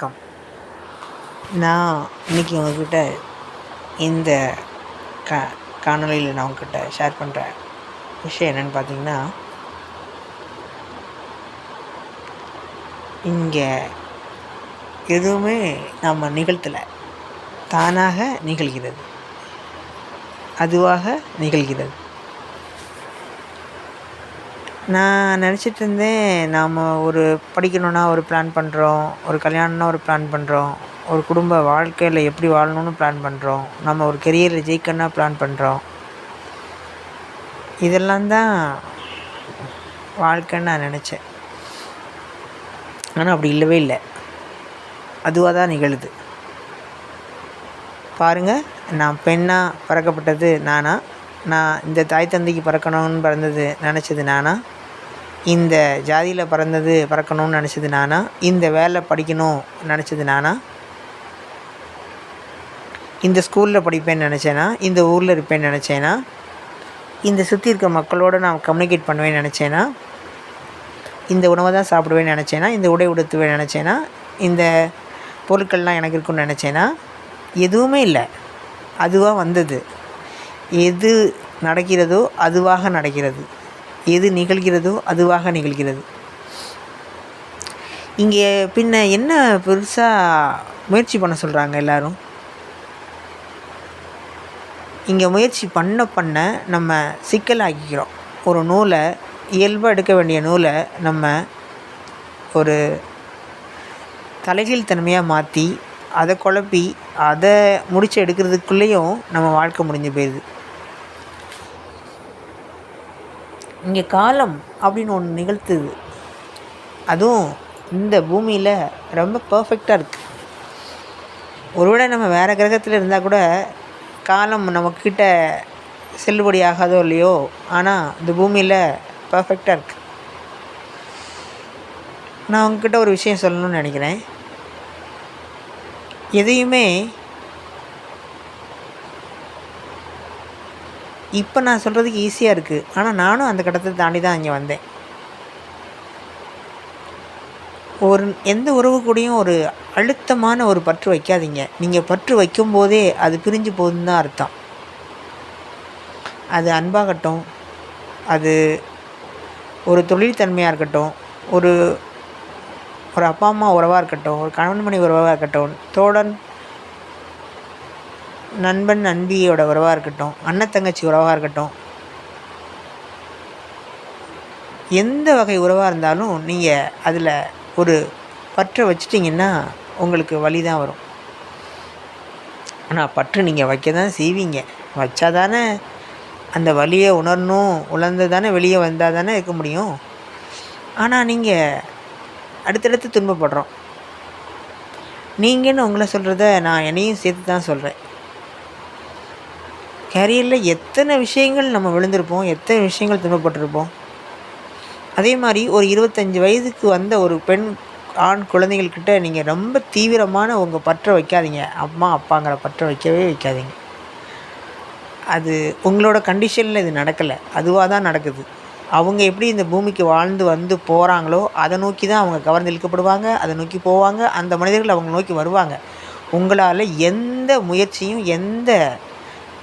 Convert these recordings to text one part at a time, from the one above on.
வணக்கம். நான் இன்றைக்கி உங்கக்கிட்ட இந்த க காணொலியில் நான் உங்ககிட்ட ஷேர் பண்ணுற விஷயம் என்னென்னு பார்த்தீங்கன்னா இங்கே எதுவுமே நம்ம நிகழ்த்தலை. தானாக நிகழ்கிறது. அதுவாக நிகழ்கிறது. நான் நினச்சிட்டு இருந்தேன் நாம் ஒரு படிக்கணுன்னா ஒரு பிளான் பண்ணுறோம் ஒரு கல்யாணம்னா ஒரு பிளான் பண்ணுறோம் ஒரு குடும்ப வாழ்க்கையில் எப்படி வாழணும்னு பிளான் பண்ணுறோம் நம்ம ஒரு கெரியரில் ஜெயிக்கணும்னா பிளான் பண்ணுறோம் இதெல்லாம் தான் வாழ்க்கைன்னு நான் நினச்சேன். ஆனால் அப்படி இல்லவே இல்லை. அதுவாக தான் நிகழுது. பாருங்கள் நான் பெண்ணாக பறக்கப்பட்டது நானா? நான் இந்த தாய் தந்தைக்கு பறக்கணும்னு பிறந்தது நினச்சது நானா? இந்த ஜாதியில் பிறந்தது பிறக்கணும்னு நினச்சது நானா? இந்த வேலை படிக்கணும் நினச்சது நானா? இந்த ஸ்கூலில் படிப்பேன்னு நினச்சேனா? இந்த ஊரில் இருப்பேன்னு நினச்சேனா? இந்த சுற்றி இருக்க மக்களோடு நான் கம்யூனிகேட் பண்ணுவேன்னு நினச்சேனா? இந்த உணவை தான் சாப்பிடுவேன்னு நினச்சேனா? இந்த உடை உடுத்துவேன் நினச்சேனா? இந்த பொருட்கள்லாம் எனக்கு இருக்குன்னு நினச்சேனா? எதுவுமே இல்லை. அதுவாக வந்தது. எது நடக்கிறதோ அதுவாக நடக்கிறது. எது நிகழ்கிறதோ அதுவாக நிகழ்கிறது. இங்கே பின்ன என்ன பெருசாக முயற்சி பண்ண சொல்கிறாங்க எல்லோரும்? இங்கே முயற்சி பண்ண பண்ண நம்ம சிக்கலாக்கிக்கிறோம். ஒரு நூலை இயல்பாக எடுக்க வேண்டிய நூலை நம்ம ஒரு தலைகீழ் தன்மையாக மாற்றி அதை குழப்பி அதை முடிச்சு எடுக்கிறதுக்குள்ளேயும் நம்ம வாழ்க்கை முடிஞ்சு போயிடுது. இங்கே காலம் அப்படின்னு ஒன்று நிகழ்த்துது. அதுவும் இந்த பூமியில் ரொம்ப பர்ஃபெக்டாக இருக்குது ஒருவேளை நம்ம வேறு கிரகத்தில் இருந்தால் கூட காலம் நம்மக்கிட்ட செல்லுபடி ஆகாதோ இல்லையோ ஆனால் இந்த பூமியில் பர்ஃபெக்டாக இருக்குது நான் உங்ககிட்ட ஒரு விஷயம் சொல்லணும்னு நினைக்கிறேன். எதையுமே இப்போ நான் சொல்கிறதுக்கு ஈஸியாக இருக்குது ஆனால் நானும் அந்த கட்டத்தை தாண்டி தான் இங்கே வந்தேன். ஒரு எந்த உறவு கூடயும் ஒரு அழுத்தமான ஒரு பற்று வைக்காதீங்க. நீங்கள் பற்று வைக்கும்போதே அது பிரிஞ்சு போகுதுன்னு தான் அர்த்தம். அது அன்பாகட்டும் அது ஒரு தொழில் தன்மையாக இருக்கட்டும் ஒரு ஒரு அப்பா அம்மா உறவாக இருக்கட்டும் ஒரு கணவன் மணி உறவாக இருக்கட்டும் தோழன் நண்பன் நண்பியோட உறவாக இருக்கட்டும் அண்ணன் தங்கச்சி உறவாக இருக்கட்டும் எந்த வகை உறவாக இருந்தாலும் நீங்கள் அதில் ஒரு பற்றை வச்சிட்டிங்கன்னா உங்களுக்கு வழி தான் வரும். ஆனால் பற்று நீங்கள் வைக்க தான் செய்வீங்க. வச்சா தானே அந்த வழியை உணரணும் உணர்ந்து தானே வெளியே வந்தால் தானே இருக்க முடியும். ஆனால் நீங்கள் அடுத்தடுத்து துன்பப்படுறோம். நீங்கன்னு உங்களை சொல்கிறத நான் என்னையும் சேர்த்து தான் சொல்கிறேன் கேரியரில் எத்தனை விஷயங்கள் நம்ம விழுந்திருப்போம்? எத்தனை விஷயங்கள் துன்பப்பட்டிருப்போம்? அதே மாதிரி ஒரு இருபத்தஞ்சி வயதுக்கு வந்த ஒரு பெண் ஆண் குழந்தைகள்கிட்ட நீங்கள் ரொம்ப தீவிரமான உங்கள் பற்ற வைக்காதீங்க. அம்மா அப்பாங்கிற பற்ற வைக்கவே வைக்காதீங்க. அது உங்களோட கண்டிஷனில் இது நடக்கலை. அதுவாக தான் நடக்குது. அவங்க எப்படி இந்த பூமிக்கு வாழ்ந்து வந்து போகிறாங்களோ அதை நோக்கி தான் அவங்க கவர்ந்து இழுக்கப்படுவாங்க அதை நோக்கி போவாங்க. அந்த மனிதர்கள் அவங்க நோக்கி வருவாங்க. உங்களால் எந்த முயற்சியும் எந்த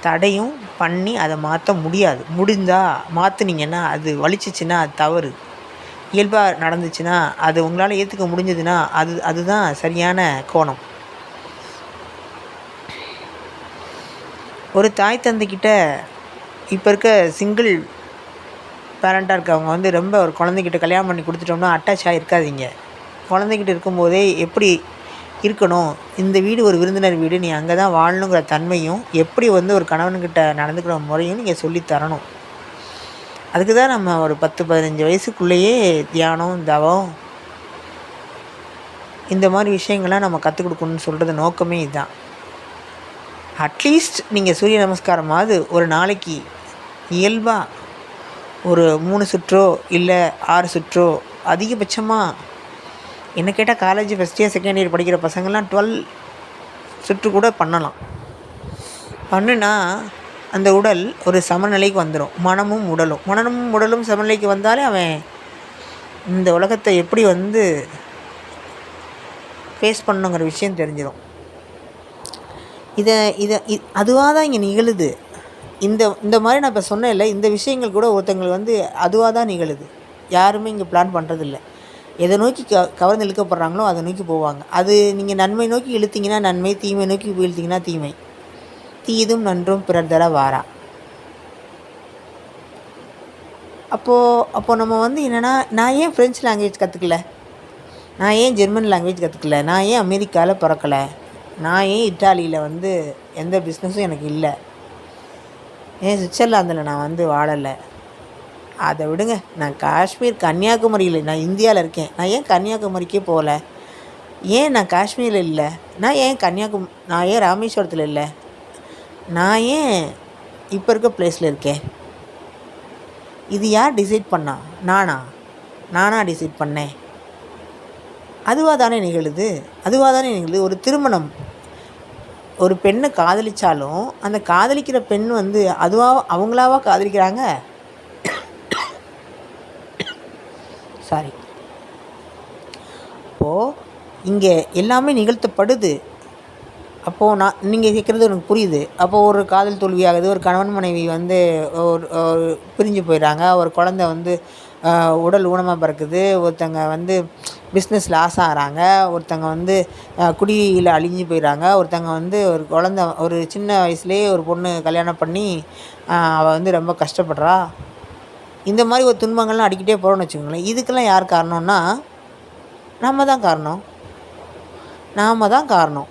தடையும் பண்ணி அதை மாற்ற முடியாது. முடிந்தால் மாற்றுனீங்கன்னா அது வலிச்சிச்சின்னா அது தவறு. இயல்பாக நடந்துச்சுன்னா அது உங்களால் ஏற்றுக்க முடிஞ்சதுன்னா அது அதுதான் சரியான கோணம். ஒரு தாய் தந்தைக்கிட்ட இப்போ இருக்க சிங்கிள் பேரண்ட்டாக இருக்கவங்க வந்து ரொம்ப ஒரு குழந்தைகிட்ட கல்யாணம் பண்ணி கொடுத்துட்டோம்னா அட்டாச் ஆகிருக்காதீங்க குழந்தைகிட்ட இருக்கும்போதே எப்படி இருக்கணும். இந்த வீடு ஒரு விருந்தினர் வீடு. நீ அங்கே தான் வாழணுங்கிற தன்மையும் எப்படி வந்து ஒரு கணவன்கிட்ட நடந்துக்கிற முறையும் நீங்கள் சொல்லித்தரணும் அதுக்கு தான் நம்ம ஒரு பத்து பதினஞ்சு வயசுக்குள்ளேயே தியானம் தவம் இந்த மாதிரி விஷயங்கள்லாம் நம்ம கற்றுக் கொடுக்கணும்னு சொல்கிறது நோக்கமே இதுதான் அட்லீஸ்ட் நீங்கள் சூரிய நமஸ்காரமாவது ஒரு நாளைக்கு இயல்பாக ஒரு மூணு சுற்றோ இல்லை ஆறு சுற்றோ அதிகபட்சமாக என்ன கேட்டால் college first year second year படிக்கிற பசங்கள்லாம் டுவெல் சுற்று கூட பண்ணலாம். பண்ணுனா அந்த உடல் ஒரு சமநிலைக்கு வந்துடும் மனமும் உடலும். மனமும் உடலும் சமநிலைக்கு வந்தாலே அவன் இந்த உலகத்தை எப்படி வந்து ஃபேஸ் பண்ணுங்கிற விஷயம் தெரிஞ்சிடும் இதை இதை அதுவாக தான் இங்கே நிகழுது. இந்த இந்த மாதிரி நான் இப்போ சொன்னேன்ல இந்த விஷயங்கள் கூட ஒருத்தங்களுக்கு வந்து அதுவாக தான் நிகழுது. யாருமே இங்கே பிளான் பண்ணுறதில்ல எதை நோக்கி க கவர்ந்து இழுக்கப்படுறாங்களோ அதை நோக்கி போவாங்க. அது நீங்கள் நன்மை நோக்கி இழுத்தீங்கன்னா நன்மை தீமை நோக்கி இழுத்தீங்கன்னா தீமை. தீதும் நன்றும் பிறர் தர வாரா. அப்போது அப்போது நம்ம வந்து என்னென்னா நான் ஏன் ஃப்ரெஞ்ச் லாங்குவேஜ் கற்றுக்கல நான் ஏன் ஜெர்மன் லாங்குவேஜ் கற்றுக்கல நான் ஏன் அமெரிக்காவில் பிறக்கலை? நான் ஏன் இட்டாலியில் வந்து எந்த பிஸ்னஸும் எனக்கு இல்லை? ஏன் சுவிட்சர்லாந்தில் நான் வந்து வாழலை? அதை விடுங்க. நான் காஷ்மீர் கன்னியாகுமரியில் நான் இந்தியாவில் இருக்கேன். நான் ஏன் கன்னியாகுமரிக்கே போகல? ஏன் நான் காஷ்மீரில் இல்லை? நான் ஏன் கன்னியாகுமரி நான் ஏன் ராமேஸ்வரத்தில் இல்லை? நான் ஏன் இப்போ இருக்க பிளேஸில் இருக்கேன்? இது யார் டிசைட் பண்ணா? நானா? நானா டிசைட் பண்ணேன். அதுவாக தானே நிகழுது? அதுவாக தானே நிகழுது? ஒரு திருமணம். ஒரு பெண்ணை காதலித்தாலும் அந்த காதலிக்கிற பெண் வந்து அதுவாக அவங்களாவா காதலிக்கிறாங்க? சாரி அப்போது இங்கே எல்லாமே நிகழ்த்தப்படுது. அப்போது நான் நீங்கள் கேட்குறது எனக்கு புரியுது. அப்போது ஒரு காதல் தோல்வியாகுது ஒரு கணவன் மனைவி வந்து ஒரு பிரிஞ்சு போயிடுறாங்க. ஒரு குழந்த வந்து உடல் ஊனமாக பிறக்குது. ஒருத்தங்க வந்து பிஸ்னஸ் லாஸ் ஆகிறாங்க. ஒருத்தங்க வந்து குடியில் அழிஞ்சு போயிடுறாங்க. ஒருத்தங்க வந்து ஒரு குழந்த ஒரு சின்ன வயசுலேயே ஒரு பொண்ணு கல்யாணம் பண்ணி அவள் வந்து ரொம்ப கஷ்டப்படுறா. இந்த மாதிரி ஒரு துன்பங்கள்லாம் அடிக்கிட்டே போகிறோன்னு வச்சுக்கோங்களேன். இதுக்கெல்லாம் யார் காரணம்னா நம்ம தான் காரணம். நாம் தான் காரணம்.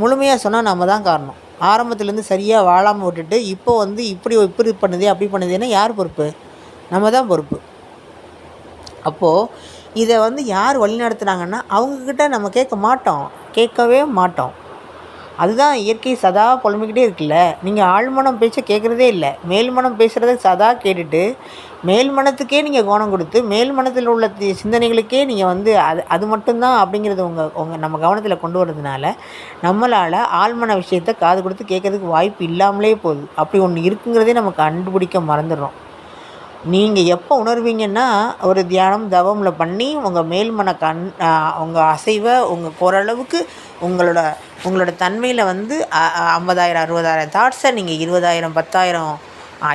முழுமையாக சொன்னால் நம்ம தான் காரணம். ஆரம்பத்துலேருந்து சரியாக வாழாமல் விட்டுட்டு இப்போ வந்து இப்படி இப்படி பண்ணுதே அப்படி பண்ணுதுன்னா யார் பொறுப்பு? நம்ம தான் பொறுப்பு. அப்போது இதை வந்து யார் வழிநடத்துனாங்கன்னா அவங்கக்கிட்ட நம்ம கேட்க மாட்டோம். கேட்கவே மாட்டோம். அதுதான் இயற்கை சதா புலம்பிக்கிட்டே இருக்குல்ல. நீங்கள் ஆழ்மனம் பேச்சை கேட்குறதே இல்லை. மேல்மனம் பேசுகிறத சதா கேட்டுட்டு மேல் மனத்துக்கே நீங்கள் கோணம் கொடுத்து மேல் மனத்தில் உள்ள சிந்தனைகளுக்கே நீங்கள் வந்து அது அது மட்டும்தான் அப்படிங்கிறது உங்கள் உங்கள் நம்ம கவனத்தில் கொண்டு வரதுனால நம்மளால் ஆழ்மன விஷயத்தை காது கொடுத்து கேட்குறதுக்கு வாய்ப்பு இல்லாமலே போகுது. அப்படி ஒன்று இருக்குங்கிறதே நம்ம கண்டுபிடிக்க மறந்துடுறோம். நீங்கள் எப்போ உணர்வீங்கன்னா ஒரு தியானம் தவமில் பண்ணி உங்கள் மேல்மன கண் உங்கள் அசைவை உங்கள் ஓரளவுக்கு உங்களோட உங்களோட தன்மையில் வந்து ஐம்பதாயிரம் அறுபதாயிரம் தாட்ஸை நீங்கள் இருபதாயிரம் பத்தாயிரம்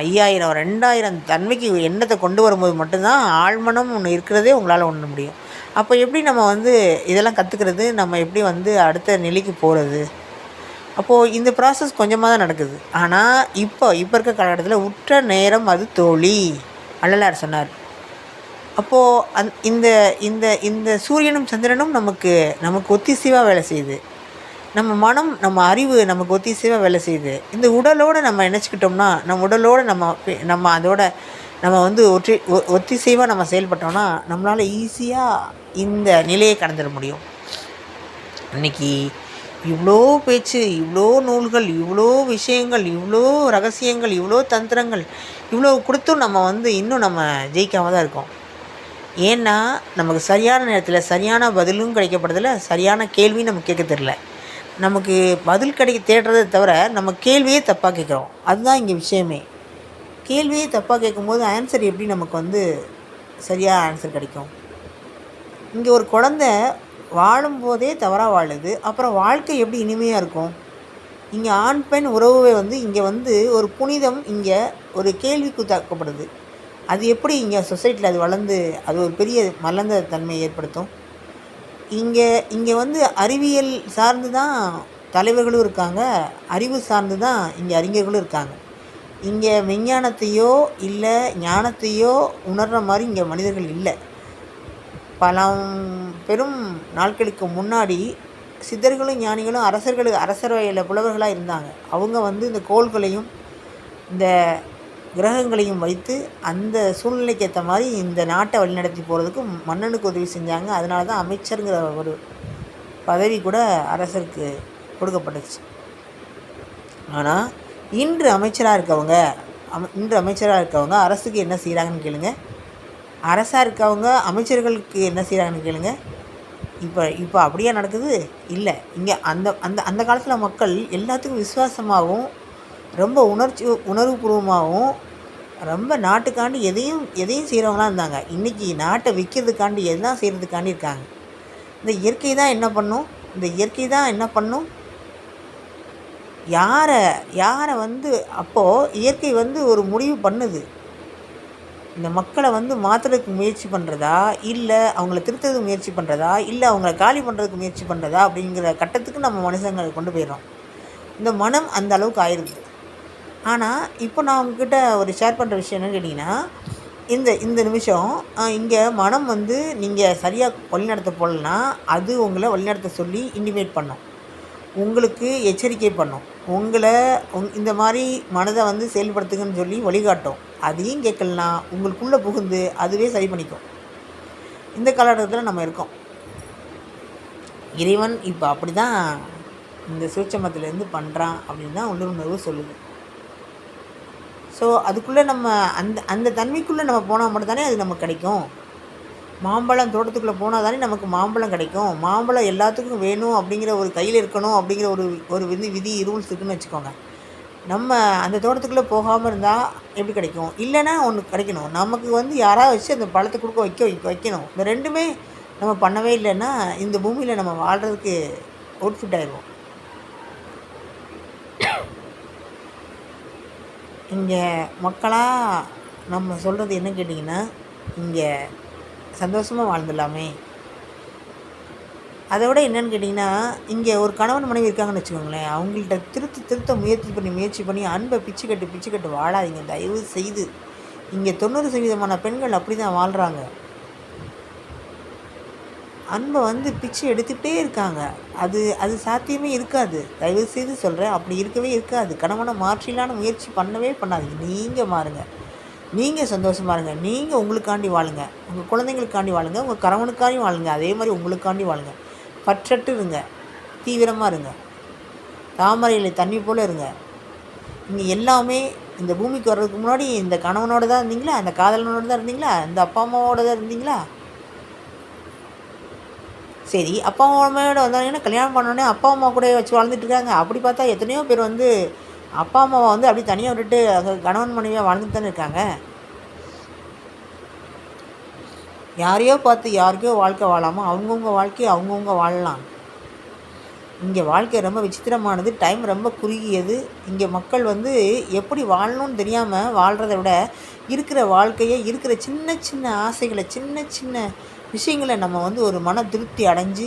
ஐயாயிரம் ரெண்டாயிரம் தன்மைக்கு எண்ணத்தை கொண்டு வரும்போது மட்டும்தான் ஆழ்மனம் ஒன்று இருக்கிறதே உங்களால் ஒன்று முடியும். அப்போ எப்படி நம்ம வந்து இதெல்லாம் கற்றுக்கிறது நம்ம எப்படி வந்து அடுத்த நிலைக்கு போகிறது அப்போது இந்த ப்ராசஸ் கொஞ்சமாக தான் நடக்குது. ஆனால் இப்போ இப்போ இருக்க காலகட்டத்தில் உற்ற நேரம் அது தோழி. வள்ளலார் சொன்னார். அப்போது அந் இந்த இந்த இந்த சூரியனும் சந்திரனும் நமக்கு நமக்கு ஒத்திசைவாக வேலை செய்யுது. நம்ம மனம் நம்ம அறிவு நமக்கு ஒத்திசைவாக வேலை செய்யுது. இந்த உடலோடு நம்ம நினச்சிக்கிட்டோம்னா நம்ம உடலோடு நம்ம நம்ம அதோட நம்ம வந்து ஒற்றி ஒத்திசைவாக நம்ம செயல்பட்டோம்னா நம்மளால் ஈஸியாக இந்த நிலையை கடந்துட முடியும். இன்றைக்கி இவ்வளோ பேச்சு இவ்வளோ நூல்கள் இவ்வளோ விஷயங்கள் இவ்வளோ ரகசியங்கள் இவ்வளோ தந்திரங்கள் இவ்வளோ கொடுத்தும் நம்ம வந்து இன்னும் நம்ம ஜெயிக்காமல் தான் இருக்கோம். ஏன்னா நமக்கு சரியான நேரத்தில் சரியான பதிலும் கிடைக்கப்படுதில்ல சரியான கேள்வியும் நமக்கு கேட்க தெரில நமக்கு பதில் கிடைக்க தேடுறதை தவிர நம்ம கேள்வியே தப்பாக கேட்குறோம். அதுதான் இங்கே விஷயமே. கேள்வியே தப்பாக கேட்கும்போது ஆன்சர் எப்படி நமக்கு வந்து சரியாக ஆன்சர் கிடைக்கும்? இங்கே ஒரு குழந்த வாழும்போதே தவறாக வாழுது. அப்புறம் வாழ்க்கை எப்படி இனிமையாக இருக்கும்? இங்கே ஆண் பெண் உறவுவே வந்து இங்கே வந்து ஒரு புனிதம் இங்கே ஒரு கேள்விக்கு தாக்கப்படுது அது எப்படி இங்கே சொசைட்டியில் அது வளர்ந்து அது ஒரு பெரிய மலர்ந்த தன்மையை ஏற்படுத்தும்? இங்கே இங்கே வந்து அறிவியல் சார்ந்து தான் தலைவர்களும் இருக்காங்க. அறிவு சார்ந்து தான் இங்கே அறிஞர்களும் இருக்காங்க. இங்கே விஞ்ஞானத்தையோ இல்லை ஞானத்தையோ உணர்கிற மாதிரி இங்கே மனிதர்கள் இல்லை. பல பெரும் நாட்களுக்கு முன்னாடி சித்தர்களும் ஞானிகளும் அரசர்கள் அரசரவையில் புலவர்களாக இருந்தாங்க. அவங்க வந்து இந்த கோள்களையும் இந்த கிரகங்களையும் வைத்து அந்த சூழ்நிலைக்கு ஏற்ற மாதிரி இந்த நாட்டை வழிநடத்தி போகிறதுக்கு மன்னனுக்கு உதவி செஞ்சாங்க. அதனால தான் அமைச்சருங்கிற ஒரு பதவி கூட அரசருக்கு கொடுக்கப்பட்டுச்சு. ஆனால் இன்று அமைச்சராக இருக்கவங்க அம இன்று அமைச்சராக இருக்கவங்க அரசுக்கு என்ன செய்கிறாங்கன்னு கேளுங்கள் அரசாக இருக்கவங்க அமைச்சர்களுக்கு என்ன செய்கிறாங்கன்னு கேளுங்க. இப்போ இப்போ அப்படியே நடக்குது? இல்லை. இங்கே அந்த அந்த அந்த காலத்தில் மக்கள் எல்லாத்துக்கும் விசுவாசமாகவும் ரொம்ப உணர்ச்சி உணர்வுபூர்வமாகவும் ரொம்ப நாட்டுக்காண்டி எதையும் எதையும் செய்கிறவங்களாம் இருந்தாங்க. இன்றைக்கி நாட்டை விற்கிறதுக்காண்டி எல்லாம் செய்கிறதுக்காண்டி இருக்காங்க. இந்த இயற்கை தான் என்ன பண்ணும்? இந்த இயற்கை தான் என்ன பண்ணும்? யாரை யாரை வந்து அப்போது இயற்கை வந்து ஒரு முடிவு பண்ணுது. இந்த மக்களை வந்து மாற்றுறதுக்கு முயற்சி பண்ணுறதா இல்லை அவங்கள திருத்துறதுக்கு முயற்சி பண்ணுறதா இல்லை அவங்கள காலி பண்ணுறதுக்கு முயற்சி பண்ணுறதா அப்படிங்கிற கட்டத்துக்கு நம்ம மனுஷங்களை கொண்டு போயிடுறோம். இந்த மனம் அந்த அளவுக்கு ஆயிடுது ஆனால் இப்போ நான் உங்ககிட்ட ஒரு ஷேர் பண்ணுற விஷயம் என்னன்னு கேட்டிங்கன்னா இந்த இந்த நிமிஷம் இங்கே மனம் வந்து நீங்கள் சரியாக வழிநடத்த போடலனா அது உங்களை வழிநடத்த சொல்லி இன்டிமேட் பண்ணும். உங்களுக்கு எச்சரிக்கை பண்ணும். உங்களை உங் இந்த மாதிரி மனதை வந்து செயல்படுத்துங்கன்னு சொல்லி வழிகாட்டும். அதையும் கேட்கலனா உங்களுக்குள்ளே புகுந்து அதுவே சரி பண்ணிக்கும். இந்த காலகட்டத்தில் நம்ம இருக்கோம். இறைவன் இப்போ அப்படி தான் இந்த சூட்சமத்திலேருந்து பண்ணுறான் அப்படின்னு தான் உள்ளுணர்வு சொல்லுது. ஸோ அதுக்குள்ளே நம்ம அந்த அந்த தன்மைக்குள்ளே நம்ம போனால் மட்டும்தானே அது நமக்கு கிடைக்கும். மாம்பழம் தோட்டத்துக்குள்ளே போனால் தானே நமக்கு மாம்பழம் கிடைக்கும். மாம்பழம் எல்லாத்துக்கும் வேணும் அப்படிங்கிற ஒரு கையில் இருக்கணும் அப்படிங்கிற ஒரு ஒரு விதி விதி ரூல்ஸ் இருக்குன்னு வச்சுக்கோங்க. நம்ம அந்த தோட்டத்துக்குள்ளே போகாமல் இருந்தால் எப்படி கிடைக்கும்? இல்லைன்னா ஒன்று கிடைக்கணும். நமக்கு வந்து யாராவது வச்சு அந்த பழத்தை கொடுக்க வைக்க வைக்கணும். இந்த ரெண்டுமே நம்ம பண்ணவே இல்லைன்னா இந்த பூமியில் நம்ம வாழ்கிறதுக்கு அவுட்ஃபிட் ஆயிடுவோம். இங்கே மக்களாக நம்ம சொல்கிறது என்ன கேட்டிங்கன்னா இங்கே சந்தோஷமாக வாழ்ந்துடலாமே. அதை விட என்னென்னு கேட்டிங்கன்னா இங்கே ஒரு கணவன் மனைவி இருக்காங்கன்னு வச்சுக்கோங்களேன் அவங்கள்ட்ட திருத்த திருத்த முயற்சி பண்ணி முயற்சி பண்ணி அன்பை பிச்சு கட்டு பிச்சு கட்டு வாழாதீங்க. தயவு செய்து. இங்கே தொண்ணூறு சதவீதமான பெண்கள் அப்படி தான் வாழ்கிறாங்க அன்பை வந்து பிச்சு எடுத்துகிட்டே இருக்காங்க. அது அது சாத்தியமே இருக்காது. தயவு செய்து சொல்கிறேன் அப்படி இருக்கவே இருக்காது. கணவனை மாற்றிலான முயற்சி பண்ணவே பண்ணாதீங்க. நீங்கள் மாறுங்க. நீங்கள் சந்தோஷமாக இருங்க. நீங்கள் உங்களுக்காண்டி வாழுங்க. உங்கள் குழந்தைங்களுக்காண்டி வாழுங்க. உங்கள் கணவனுக்காண்டி வாழுங்க. அதே மாதிரி உங்களுக்காண்டி வாழுங்க. பற்றட்டு இருங்க. தீவிரமாக இருங்க. தாமரையில் தண்ணி போல் இருங்க. நீங்கள் எல்லாமே இந்த பூமிக்கு வர்றதுக்கு முன்னாடி இந்த கணவனோடு தான் இருந்தீங்களா? அந்த காதலனோடு தான் இருந்தீங்களா? இந்த அப்பா அம்மாவோட தான் இருந்தீங்களா? சரி அப்பா அம்மாவோட வந்தாங்கன்னா கல்யாணம் பண்ணோடனே அப்பா அம்மா கூட வச்சு வாழ்ந்துட்டு இருக்காங்க. அப்படி பார்த்தா எத்தனையோ பேர் வந்து அப்பா அம்மாவை வந்து அப்படி தனியாக விட்டுட்டு அங்கே கணவன் மனைவியாக வாழ்ந்துட்டு தானே இருக்காங்க? யாரையோ பார்த்து யாருக்கோ வாழ்க்கை வாழாமல் அவங்கவுங்க வாழ்க்கையை அவங்கவுங்க வாழலாம். இங்கே வாழ்க்கை ரொம்ப விசித்திரமானது டைம் ரொம்ப குறுகியது. இங்கே மக்கள் வந்து எப்படி வாழணும்னு தெரியாமல் வாழ்கிறத விட இருக்கிற வாழ்க்கையை இருக்கிற சின்ன சின்ன ஆசைகளை சின்ன சின்ன விஷயங்களை நம்ம வந்து ஒரு மன திருப்தி அடைஞ்சு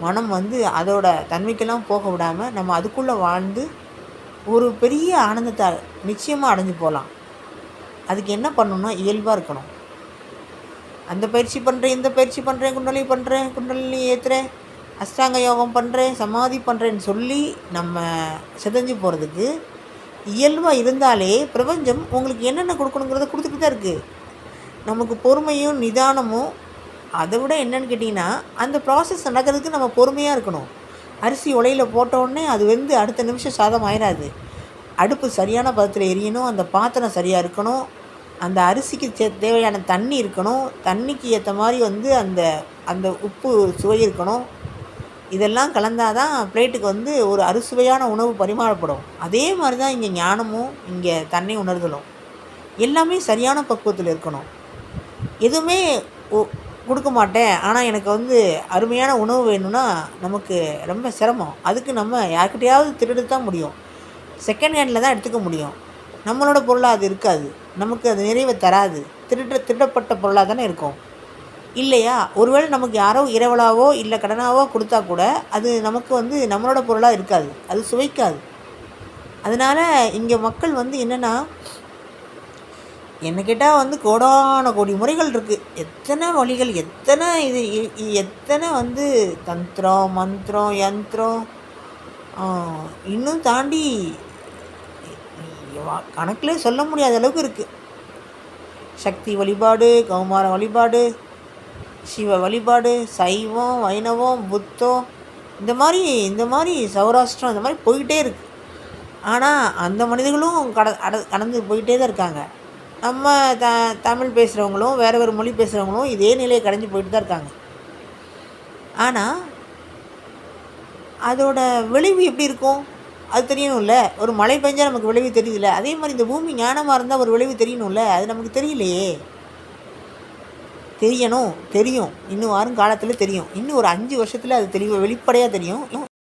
மனம் வந்து அதோட தன்மைக்கெல்லாம் போக விடாமல் நம்ம அதுக்குள்ளே வாழ்ந்து ஒரு பெரிய ஆனந்தத்தை நிச்சயமாக அடைஞ்சு போகலாம் அதுக்கு என்ன பண்ணணும்னா இயல்பாக இருக்கணும். அந்த பயிற்சி பண்ணுறேன் இந்த பயிற்சி பண்ணுறேன் குண்டலி பண்ணுறேன் குண்டலினி ஏற்றுறேன் அஷ்டாங்க யோகம் பண்ணுறேன் சமாதி பண்ணுறேன்னு சொல்லி நம்ம சிதஞ்சு போகிறதுக்கு இயல்பாக இருந்தாலே பிரபஞ்சம் உங்களுக்கு என்னென்ன கொடுக்கணுங்கிறத கொடுத்துட்டு தான் இருக்குது நமக்கு பொறுமையும் நிதானமும் அதை விட என்னென்னு கேட்டிங்கன்னா அந்த ப்ராசஸ் நடக்கிறதுக்கு நம்ம பொறுமையாக இருக்கணும். அரிசி உலையில் போட்டோடனே அது வந்து அடுத்த நிமிஷம் சாதம் ஆயிடாது அடுப்பு சரியான பதத்தில் எரியணும் அந்த பாத்திரம் சரியாக இருக்கணும் அந்த அரிசிக்கு தேவையான தண்ணி இருக்கணும் தண்ணிக்கு ஏற்ற மாதிரி வந்து அந்த அந்த உப்பு சுவை இருக்கணும். இதெல்லாம் கலந்தால் தான் பிளேட்டுக்கு வந்து ஒரு அறுசுவையான உணவு பரிமாறப்படும். அதே மாதிரி தான் இங்கே ஞானமும் இங்கே தன்னை உணர்தலும். எல்லாமே சரியான பக்குவத்தில் இருக்கணும். எதுவுமே கொடுக்க மாட்டேன். ஆனால் எனக்கு வந்து அருமையான உணவு வேணும்னா நமக்கு ரொம்ப சிரமம். அதுக்கு நம்ம யார்கிட்டையாவது திருடு தான் முடியும். செகண்ட் ஹேண்டில் தான் எடுத்துக்க முடியும். நம்மளோட பொருளாக அது இருக்காது. நமக்கு அது நிறைவை தராது. திருட திருடப்பட்ட பொருளாக தானே இருக்கும். இல்லையா? ஒருவேளை நமக்கு யாரோ இரவலாவோ இல்லை கடனாவோ கொடுத்தா கூட அது நமக்கு வந்து நம்மளோட பொருளாக இருக்காது. அது சுவைக்காது. அதனால் இங்கே மக்கள் வந்து என்னென்னா என்ன கேட்டால் வந்து கோடான கோடி முறைகள் இருக்குது எத்தனை வழிகள் எத்தனை இது எத்தனை வந்து தந்திரம் மந்திரம் யந்திரம் இன்னும் தாண்டி கணக்கில் சொல்ல முடியாத அளவுக்கு இருக்குது சக்தி வழிபாடு கௌமார வழிபாடு சிவ வழிபாடு சைவம் வைணவம் புத்தம் இந்த மாதிரி இந்த மாதிரி சௌராஷ்டிரம் இந்த மாதிரி போய்கிட்டே இருக்குது ஆனால் அந்த மனிதர்களும் கட அட கடந்து போயிட்டே தான் இருக்காங்க. நம்ம த தமிழ் பேசுகிறவங்களும் வேறு வேறு மொழி பேசுகிறவங்களும் இதே நிலையை கடைஞ்சி போயிட்டு தான் இருக்காங்க. ஆனால் அதோட விளைவு எப்படி இருக்கும்? அது தெரியணும்ல. ஒரு மழை பெஞ்சால் நமக்கு விளைவு தெரியுதுல்ல. அதே மாதிரி இந்த பூமி ஞானமாக இருந்தால் ஒரு விளைவு தெரியணும்ல. அது நமக்கு தெரியலையே. தெரியணும் தெரியும். இன்னும் வாரும் காலத்தில் தெரியும். இன்னும் ஒரு அஞ்சு வருஷத்தில் அது தெளிவாக வெளிப்படையாக தெரியும்.